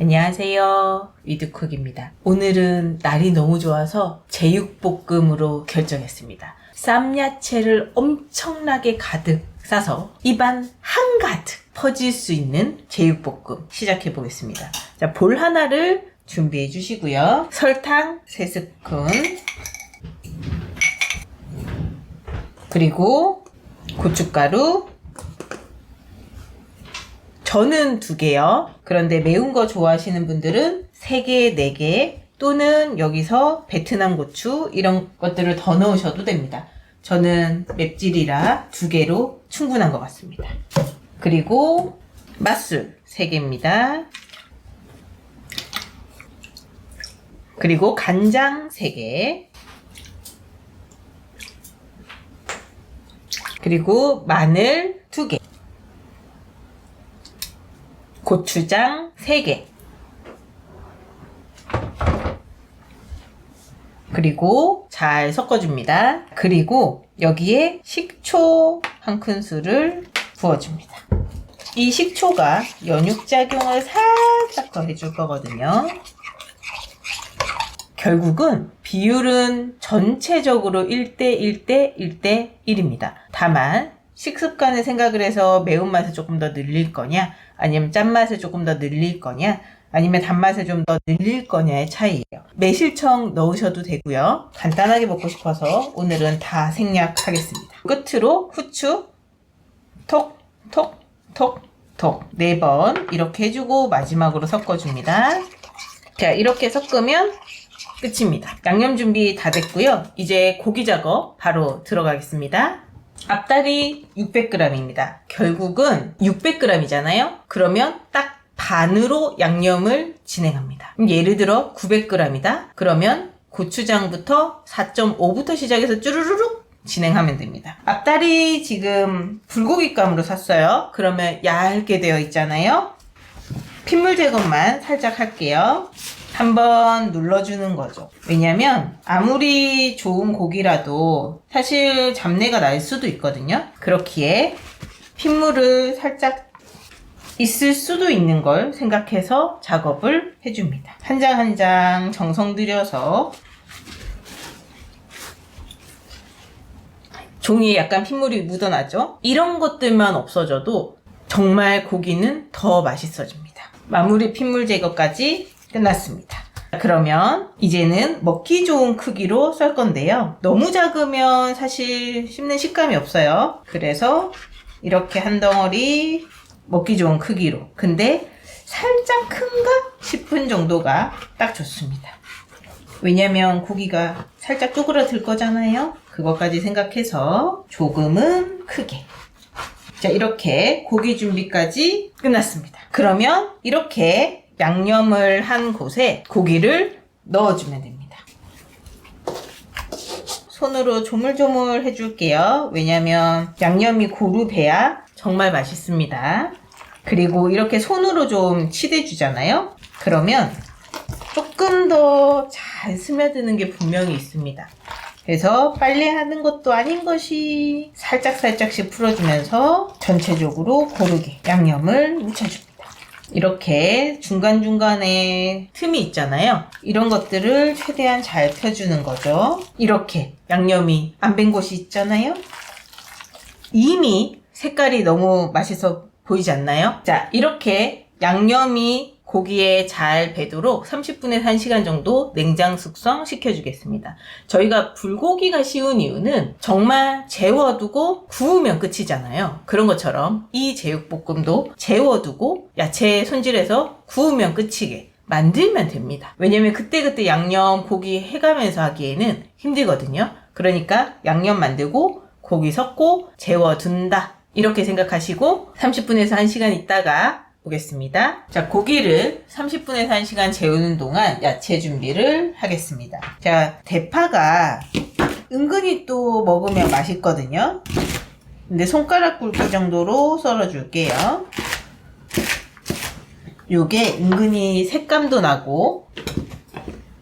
안녕하세요. 위드쿡입니다. 오늘은 날이 너무 좋아서 제육볶음으로 결정했습니다. 쌈야채를 엄청나게 가득 싸서 입안 한가득 퍼질 수 있는 제육볶음 시작해 보겠습니다. 자, 볼 하나를 준비해 주시고요. 설탕 3스푼 그리고 고춧가루 저는 두 개요. 그런데 매운 거 좋아하시는 분들은 세 개, 네 개, 또는 여기서 베트남 고추 이런 것들을 더 넣으셔도 됩니다. 저는 맵찔이라 두 개로 충분한 것 같습니다. 그리고 맛술 세 개입니다. 그리고 간장 세 개. 그리고 마늘 두 개. 고추장 3개. 그리고 잘 섞어줍니다. 그리고 여기에 식초 한 큰술을 부어줍니다. 이 식초가 연육작용을 살짝 더 해줄 거거든요. 결국은 비율은 전체적으로 1대 1대 1대 1입니다. 다만 식습관을 생각을 해서 매운맛을 조금 더 늘릴 거냐 아니면 짠맛을 조금 더 늘릴 거냐 아니면 단맛을 좀 더 늘릴 거냐의 차이예요. 매실청 넣으셔도 되고요. 간단하게 먹고 싶어서 오늘은 다 생략하겠습니다. 끝으로 후추 톡 톡 톡 톡 네 번 이렇게 해주고 마지막으로 섞어줍니다. 자 이렇게 섞으면 끝입니다. 양념 준비 다 됐고요. 이제 고기 작업 바로 들어가겠습니다. 앞다리 600g입니다. 결국은 600g이잖아요? 그러면 딱 반으로 양념을 진행합니다. 예를 들어 900g이다? 그러면 고추장부터 4.5부터 시작해서 쭈루루룩 진행하면 됩니다. 앞다리 지금 불고기감으로 샀어요. 그러면 얇게 되어 있잖아요. 핏물 제거만 살짝 할게요. 한번 눌러주는 거죠. 왜냐면 아무리 좋은 고기라도 사실 잡내가 날 수도 있거든요. 그렇기에 핏물을 살짝 있을 수도 있는 걸 생각해서 작업을 해줍니다. 한 장 한 장 정성 들여서 종이에 약간 핏물이 묻어나죠? 이런 것들만 없어져도 정말 고기는 더 맛있어집니다. 마무리 핏물 제거까지 끝났습니다. 그러면 이제는 먹기 좋은 크기로 썰 건데요. 너무 작으면 사실 씹는 식감이 없어요. 그래서 이렇게 한 덩어리 먹기 좋은 크기로. 근데 살짝 큰가 싶은 정도가 딱 좋습니다. 왜냐면 고기가 살짝 쪼그라들 거잖아요. 그것까지 생각해서 조금은 크게. 자, 이렇게 고기 준비까지 끝났습니다. 그러면 이렇게 양념을 한 곳에 고기를 넣어주면 됩니다. 손으로 조물조물 해줄게요. 왜냐면 양념이 고루 배야 정말 맛있습니다. 그리고 이렇게 손으로 좀 치대주잖아요. 그러면 조금 더 잘 스며드는 게 분명히 있습니다. 그래서 빨리 하는 것도 아닌 것이 살짝살짝씩 풀어주면서 전체적으로 고르게 양념을 묻혀줍니다. 이렇게 중간중간에 틈이 있잖아요. 이런 것들을 최대한 잘 펴주는 거죠. 이렇게 양념이 안 밴 곳이 있잖아요. 이미 색깔이 너무 맛있어 보이지 않나요? 자, 이렇게 양념이 고기에 잘 배도록 30분에서 1시간 정도 냉장 숙성 시켜주겠습니다. 저희가 불고기가 쉬운 이유는 정말 재워두고 구우면 끝이잖아요. 그런 것처럼 이 제육볶음도 재워두고 야채 손질해서 구우면 끝이게 만들면 됩니다. 왜냐면 그때그때 양념 고기 해가면서 하기에는 힘들거든요. 그러니까 양념 만들고 고기 섞고 재워둔다. 이렇게 생각하시고 30분에서 1시간 있다가 보겠습니다. 자, 고기를 30분에서 1시간 재우는 동안 야채 준비를 하겠습니다. 자, 대파가 은근히 또 먹으면 맛있거든요. 근데 손가락 굵기 정도로 썰어줄게요. 요게 은근히 색감도 나고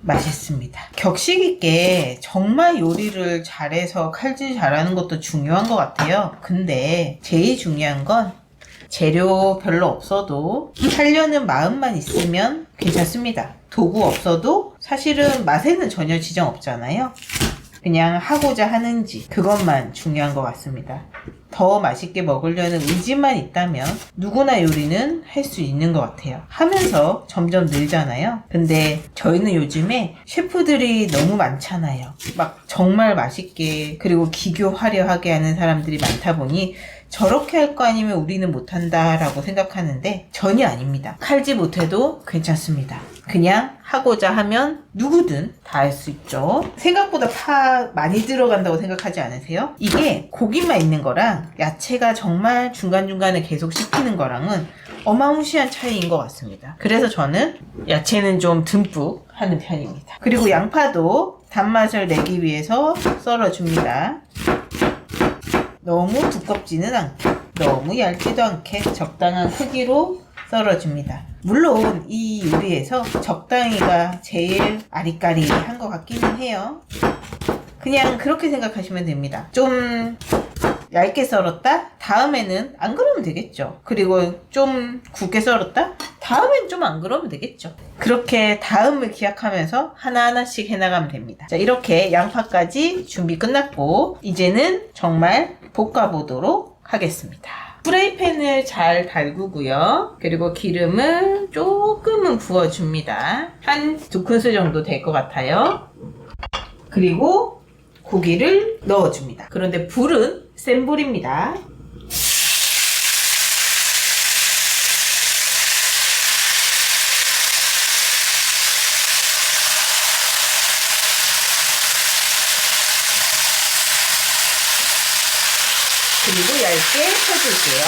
맛있습니다. 격식 있게 정말 요리를 잘해서 칼질 잘하는 것도 중요한 것 같아요. 근데 제일 중요한 건 재료 별로 없어도 하려는 마음만 있으면 괜찮습니다. 도구 없어도 사실은 맛에는 전혀 지장 없잖아요. 그냥 하고자 하는지 그것만 중요한 것 같습니다. 더 맛있게 먹으려는 의지만 있다면 누구나 요리는 할 수 있는 것 같아요. 하면서 점점 늘잖아요. 근데 저희는 요즘에 셰프들이 너무 많잖아요. 막 정말 맛있게 그리고 기교 화려하게 하는 사람들이 많다 보니 저렇게 할 거 아니면 우리는 못한다라고 생각하는데 전혀 아닙니다. 칼지 못해도 괜찮습니다. 그냥 하고자 하면 누구든 다 할 수 있죠. 생각보다 파 많이 들어간다고 생각하지 않으세요? 이게 고기만 있는 거랑 야채가 정말 중간중간에 계속 씹히는 거랑은 어마무시한 차이인 것 같습니다. 그래서 저는 야채는 좀 듬뿍 하는 편입니다. 그리고 양파도 단맛을 내기 위해서 썰어줍니다. 너무 두껍지는 않게, 너무 얇지도 않게 적당한 크기로 썰어줍니다. 물론 이 요리에서 적당히가 제일 아리까리한 것 같기는 해요. 그냥 그렇게 생각하시면 됩니다. 좀 얇게 썰었다? 다음에는 안 그러면 되겠죠. 그리고 좀 굵게 썰었다? 다음엔 좀 안 그러면 되겠죠. 그렇게 다음을 기약하면서 하나하나씩 해나가면 됩니다. 자, 이렇게 양파까지 준비 끝났고, 이제는 정말 볶아보도록 하겠습니다. 프라이팬을 잘 달구고요. 그리고 기름을 조금은 부어줍니다. 한 두 큰술 정도 될 것 같아요. 그리고 고기를 넣어줍니다. 그런데 불은 센 불입니다. 그리고 얇게 쳐줄게요.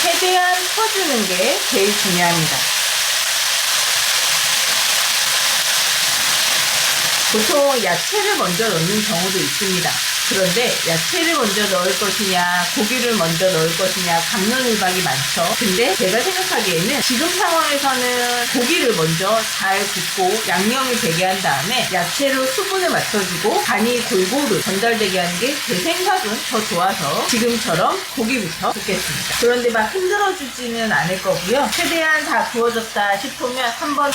최대한 쳐주는 게 제일 중요합니다. 보통 야채를 먼저 넣는 경우도 있습니다. 그런데 야채를 먼저 넣을 것이냐, 고기를 먼저 넣을 것이냐, 감론을박이 많죠. 근데 제가 생각하기에는 지금 상황에서는 고기를 먼저 잘 굽고 양념을 되게 한 다음에 야채로 수분을 맞춰주고 간이 골고루 전달되게 하는 게 제 생각은 더 좋아서 지금처럼 고기부터 굽겠습니다. 그런데 막 흔들어주지는 않을 거고요. 최대한 다 구워졌다 싶으면 한번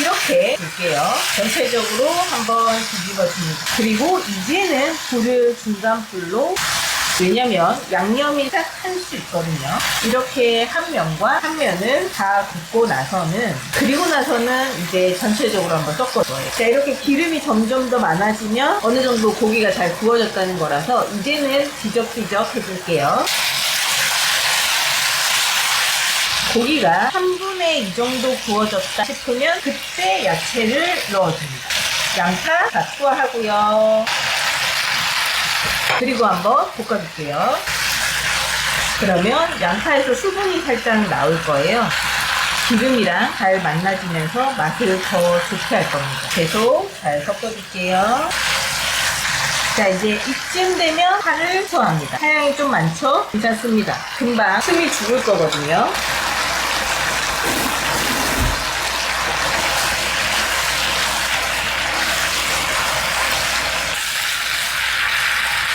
이렇게 볼게요. 전체적으로 한번 뒤집어줍니다. 그리고 이제는 불을 중간불로 왜냐면 양념이 딱 할 수 있거든요. 이렇게 한 면과 한 면을 다 굽고 나서는 그리고 나서는 이제 전체적으로 한번 섞어 줘요 자 이렇게 기름이 점점 더 많아지면 어느 정도 고기가 잘 구워졌다는 거라서 이제는 뒤적뒤적 해줄게요. 고기가 3분의 2 정도 구워졌다 싶으면 그때 야채를 넣어줍니다. 양파 다 투하하고요. 그리고 한번 볶아줄게요. 그러면 양파에서 수분이 살짝 나올 거예요. 기름이랑 잘 만나지면서 맛을 더 좋게 할 겁니다. 계속 잘 섞어줄게요. 자 이제 이쯤 되면 파를 투하합니다. 하양이 좀 많죠? 괜찮습니다. 금방 숨이 죽을 거거든요.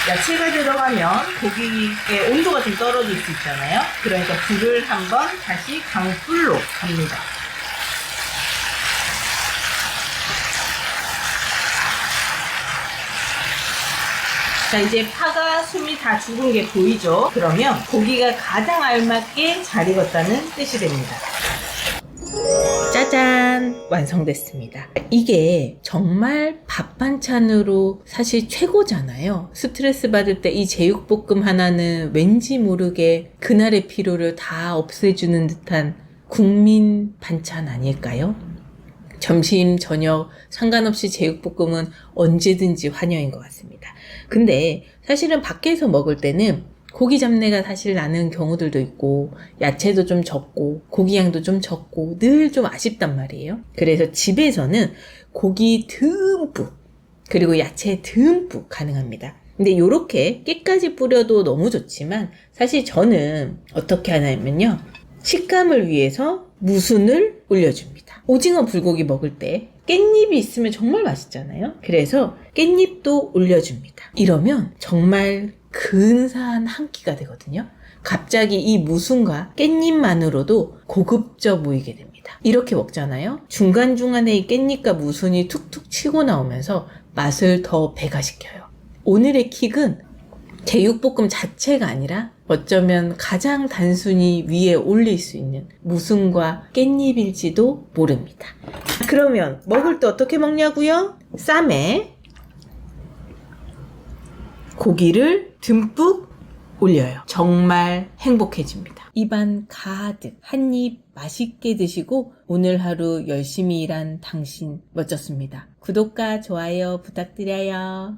야채가 들어가면 고기의 온도가 좀 떨어질 수 있잖아요. 그러니까 불을 한번 다시 강불로 갑니다. 자 이제 파가 숨이 다 죽은 게 보이죠? 그러면 고기가 가장 알맞게 잘 익었다는 뜻이 됩니다. 짜잔! 완성됐습니다. 이게 정말 밥 반찬으로 사실 최고잖아요. 스트레스 받을 때 이 제육볶음 하나는 왠지 모르게 그날의 피로를 다 없애주는 듯한 국민 반찬 아닐까요? 점심, 저녁 상관없이 제육볶음은 언제든지 환영인 것 같습니다. 근데 사실은 밖에서 먹을 때는 고기 잡내가 사실 나는 경우들도 있고 야채도 좀 적고 고기 양도 좀 적고 늘 좀 아쉽단 말이에요. 그래서 집에서는 고기 듬뿍 그리고 야채 듬뿍 가능합니다. 근데 이렇게 깨까지 뿌려도 너무 좋지만 사실 저는 어떻게 하냐면요. 식감을 위해서 무순을 올려줍니다. 오징어 불고기 먹을 때 깻잎이 있으면 정말 맛있잖아요. 그래서 깻잎도 올려줍니다. 이러면 정말 근사한 한 끼가 되거든요. 갑자기 이 무순과 깻잎만으로도 고급져 보이게 됩니다. 이렇게 먹잖아요. 중간중간에 이 깻잎과 무순이 툭툭 치고 나오면서 맛을 더 배가시켜요. 오늘의 킥은 제육볶음 자체가 아니라 어쩌면 가장 단순히 위에 올릴 수 있는 무순과 깻잎일지도 모릅니다. 그러면 먹을 때 어떻게 먹냐고요? 쌈에 고기를 듬뿍 올려요. 정말 행복해집니다. 입안 가득 한 입 맛있게 드시고 오늘 하루 열심히 일한 당신 멋졌습니다. 구독과 좋아요 부탁드려요.